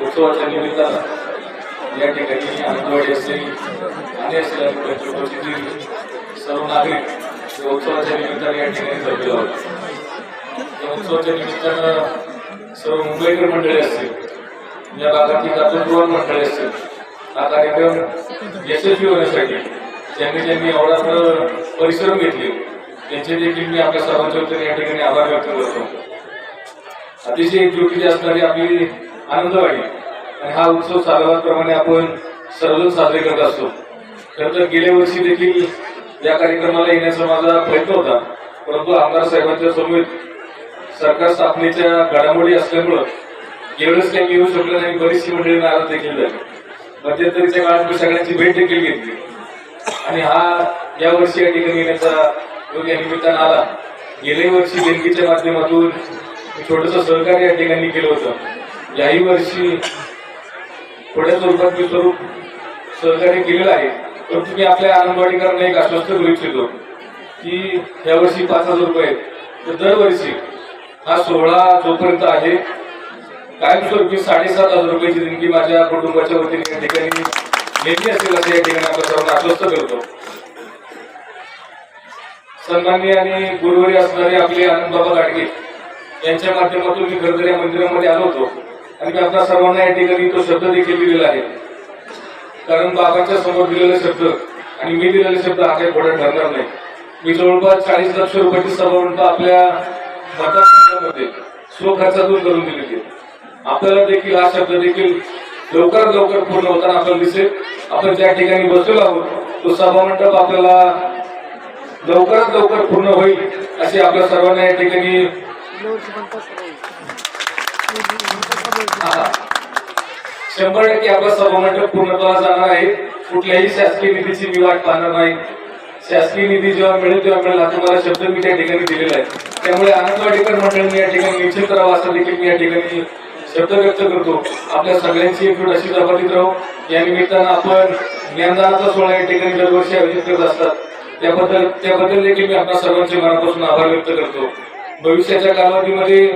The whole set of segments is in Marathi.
उत्सवाच्या निमित्तानं या ठिकाणी आनंदवाडी असेल आणि असेल आणि पंचक्रोशीतील सर्व नागरिक या उत्सवाच्या निमित्ताने या ठिकाणी जमले आहोत. या उत्सवाच्या निमित्तानं सर्व मुंबईकर मंडळी असतील या भागातील दातृत्ववान मंडळी असतील हा कार्यक्रम यशस्वी होण्यासाठी ज्यांनी ज्यांनी एवढा परिश्रम घेतले त्यांचे देखील मी आपल्या सर्वांच्या वतीने या ठिकाणी आभार व्यक्त करतो. अतिशय एकजुटीची असणारी आपली आनंदवाडी आणि हा उत्सव सालाबादप्रमाणे आपण सर्वजण साजरे करत असतो. खरं तर गेल्या वर्षी देखील या कार्यक्रमाला येण्याचा माझा प्रयत्न होता. परंतु आमदार साहेबांच्या समोर सरकार स्थापनेच्या घडामोडी असल्यामुळं एवढंच काही येऊ शकलं नाही. बरीचशी मंडळी नाराज देखील झाली. मध्यंतरीच्या काळात मी सगळ्यांची भेट देखील घेतली. आणि हा या वर्षी या ठिकाणी येण्याचा योग या निमित्तानं आला. गेल्या वर्षी देणगीच्या माध्यमातून छोटस सहकार्य या ठिकाणी केलं होतं. याही वर्षी थोड्या स्वरूपात मी स्वरूप सहकार्य केलेलं आहे. परंतु मी आपल्या आनंदवाडीकरांना एक आश्वस्त करू इच्छितो की यावर्षी पाच हजार रुपये आहेत. तर दरवर्षी हा सोहळा जोपर्यंत आहे कायमस्वरूपी साडेसात हजार रुपयाची देणगी माझ्या कुटुंबाच्या वतीने या ठिकाणी नेहमी असेल असं या ठिकाणी आपल्या सर्वांना आश्वस्त करतो. सन्माननीय आणि गुरुवारी असणारे आपले आनंदबाबा गाडगे यांच्या माध्यमातून मी खरं तर या मंदिरामध्ये आलो होतो. आणि मी आपल्या सर्वांना या ठिकाणी तो शब्द देखील दिलेला आहे. कारण बाबांच्या समोर दिलेले शब्द आणि मी दिलेले शब्द हा काही पुढे ठरणार नाही. मी जवळपास चाळीस लक्ष रुपयाची सभावंत आपल्या मतदारसंघामध्ये स्वखर्चातून करून दिलेली आहे. आपल्याला देखील हा शब्द देखील लवकरात लवकर पूर्ण होताना आपल्याला दिसेल. आपण ज्या ठिकाणी बसलेलो आहोत तो सभामंडप आपल्याला लवकरात लवकर पूर्ण होईल अशी आपल्या सर्वांना या ठिकाणी शंभर टक्के आपला सभामंडप पूर्णत्वाला जाणार आहे. कुठल्याही शासकीय निधीची मी वाट पाहणार नाही. शासकीय निधी जेव्हा मिळेल तेव्हा मिळेल हा तुम्हाला शब्द मी त्या ठिकाणी दिलेला आहे. त्यामुळे आनंदवाडीकर मंडळाने या ठिकाणी निश्चित राहावं असं देखील मी या ठिकाणी शब्द व्यक्त करतो. आपल्या सगळ्यांची एकूण अशी जबाबदारी राहू. या निमित्तानं आपण ज्ञानदानाचा सोहळा या ठिकाणी दरवर्षी आयोजित करत असतात. त्याबद्दल त्याबद्दल देखील मी आपल्या सर्वांचे मनापासून आभार व्यक्त करतो. भविष्याच्या कालावधीमध्ये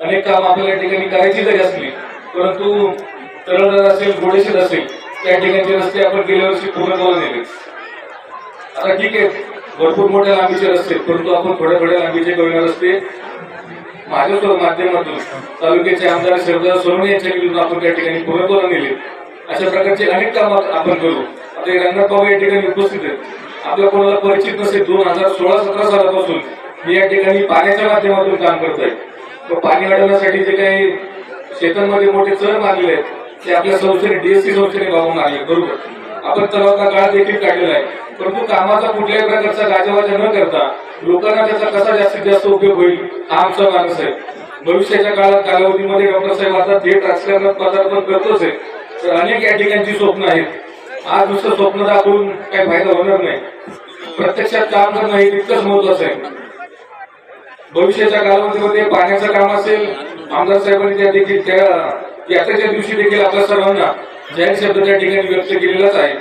अनेक काम आपल्याला या ठिकाणी करायची जरी असली परंतु तळणदार असेल गोडेशीर असेल त्या ठिकाणचे रस्ते आपण गेल्या वर्षी पूर्ण करून नेले आता ठीक आहे भरपूर मोठ्या लांबीचे रस्ते परंतु आपण थोड्या थोड्या लांबीचे करून रस्ते माझ्या माध्यमातून तालुक्याचे आमदार शरदा सोनवणे यांच्या विरुद्ध आपण त्या ठिकाणी पूर्ण करून नेले अशा प्रकारचे अनेक काम आपण करू. आता रंगनाथ बाबा या ठिकाणी उपस्थित आहेत. आपल्या कोणाला परिचित नसेल दोन हजार सोळा सतरा सालापासून मी या ठिकाणी पाण्याच्या माध्यमातून काम करत आहे पाणी अडवण्यासाठी जे काही शेतांमध्ये मोठे चर मागले आहेत ते आपल्या संस्थेने डीएससी संस्थेने वाहून आले बरोबर. आपण तलावाचा काळ देखील काढलेला आहे. परंतु कामाचा कुठल्याही प्रकारचा गाजावाजा न करता लोकांना त्याचा कसा जास्तीत जास्त उपयोग होईल हा आमचा मानस आहे. भविष्याच्या काळात कालावधीमध्ये डॉक्टर साहेब आता थेट राजकारणात पदार्पण करतोच आहे. तर अनेक या ठिकाणची स्वप्न आहेत. आज नुसतं स्वप्न दाखवून काही फायदा होणार नाही. प्रत्यक्षात काम करणं हे तितकंच महत्वाचं आहे. भविष्याच्या कालावधीमध्ये पाण्याचं काम असेल आमदार साहेबांनी त्या देखील त्या यात्रेच्या दिवशी देखील आपल्या सर्वांना जाहीर शब्द त्या ठिकाणी व्यक्त केलेलाच आहे.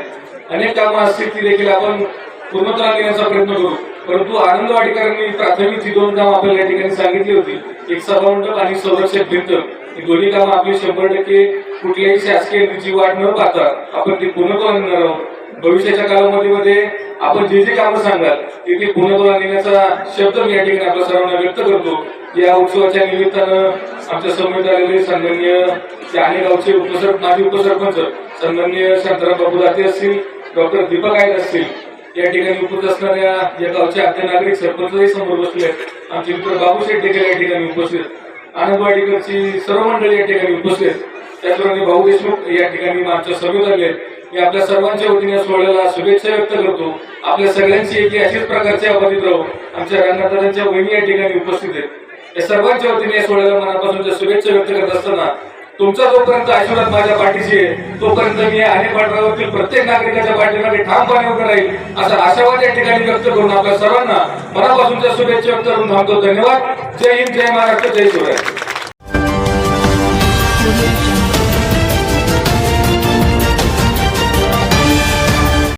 अनेक कामं असतील ती देखील आपण पूर्णत्वाला देण्याचा प्रयत्न करू. परंतु आनंदवाडीकरांनी प्राथमिक ही दोन कामं आपल्याला या ठिकाणी सांगितली होती एक सभामंडप आणि संरक्षक भिंत. ही दोन्ही कामं आपली शंभर टक्के कुठल्याही शासकीय निधीची वाट न पाहता आपण ती पूर्णत्वा नेणार आहोत भविष्याच्या कालावधीमध्ये आपण जे जे कामं सांगाल ते ते पूर्णत्वाला नेण्याचा शब्द मी या ठिकाणी आपल्या सर्वांना व्यक्त करतो. या उत्सवाच्या निमित्तानं आमच्यासमोर आलेले सन्मान्य आणि गावचे उपसर माजी उपसरपंच सन्मान्य शांताराम बाबू दाते असतील डॉक्टर दीपक आयर असतील या ठिकाणी उपस्थित असणाऱ्या या गावचे आद्य नागरिक सरपंचही समोर बसले आमचे मित्र बाबू शेठ देखील या ठिकाणी उपस्थित आहेत. आनंदवाडीकरची सर्व मंडळी या ठिकाणी उपस्थित आहेत. त्याचप्रमाणे भाऊ देशमुख या ठिकाणी आमच्या सभेत आले मी आपल्या सर्वांच्या वतीने सोहळ्याला शुभेच्छा व्यक्त करतो आपल्या सगळ्यांची एक अशीच प्रकारचे अबाधित राहू आमच्या रंगनाथांच्या वहिनी या ठिकाणी उपस्थित आहेत या सर्वांच्या वतीने सोहळ्याला मनापासून शुभेच्छा व्यक्त करत असताना तुमचा जोपर्यंत आशीर्वाद माझ्या पाठीशी आहे तोपर्यंत मी या अनेक प्रत्येक नागरिकाच्या पाठीमागे ठामपणे उभं राहील. असा आशावाद या ठिकाणी व्यक्त करून आपल्या सर्वांना मनापासूनच्या शुभेच्छा व्यक्त करून थांबतो. धन्यवाद. जय हिंद जय महाराष्ट्र जय शिवराय.